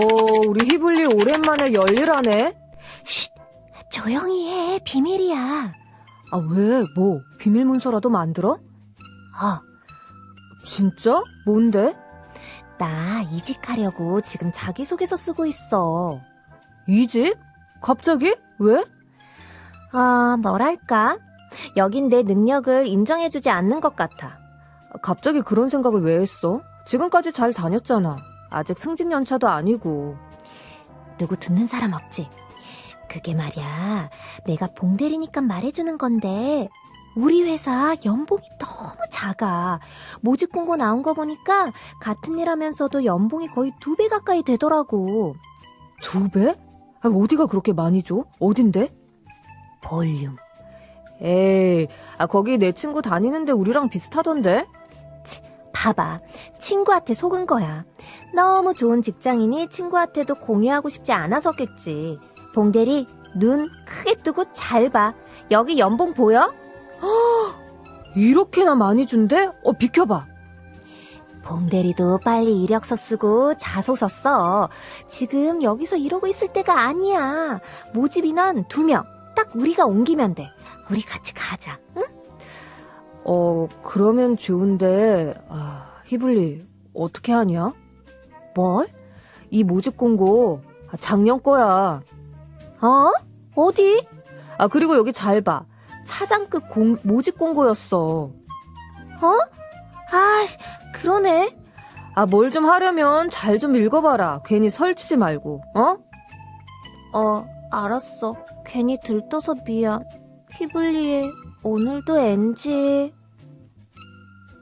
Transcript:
어, 우리 히블리 오랜만에 열일하네. 조용히 해. 비밀이야. 아, 왜? 뭐, 비밀 문서라도 만들어? 어, 진짜? 뭔데? 나 이직하려고 지금 자기소개서 쓰고 있어. 이직? 갑자기? 왜? 아, 뭐랄까? 여긴 내 능력을 인정해주지 않는 것 같아. 갑자기 그런 생각을 왜 했어? 지금까지 잘 다녔잖아. 아직 승진 연차도 아니고. 누구 듣는 사람 없지? 그게 말이야. 내가 봉대리니까 말해주는 건데, 우리 회사 연봉이 너무 작아. 모집 공고 나온 거 보니까 같은 일 하면서도 연봉이 거의 두 배 가까이 되더라고. 두 배? 아, 어디가 그렇게 많이 줘? 어딘데? 볼륨. 에이, 아, 거기 내 친구 다니는데 우리랑 비슷하던데? 봐봐. 친구한테 속은 거야. 너무 좋은 직장이니 친구한테도 공유하고 싶지 않아서겠지. 봉대리, 눈 크게 뜨고 잘 봐. 여기 연봉 보여? 이렇게나 많이 준대? 어, 비켜봐. 봉대리도 빨리 이력서 쓰고 자소서 써. 지금 여기서 이러고 있을 때가 아니야. 모집 인원 두 명. 딱 우리가 옮기면 돼. 우리 같이 가자. 응? 어, 그러면 좋은데, 아, 히블리, 어떻게 하냐? 뭘? 이 모집 공고, 아, 작년 거야. 어? 어디? 아, 그리고 여기 잘 봐. 차장급 공, 모집 공고였어. 아, 그러네. 아, 뭘 좀 하려면 잘 좀 읽어봐라. 괜히 설치지 말고, 어? 어, 알았어. 괜히 들떠서 미안. 히블리에 오늘도 NG.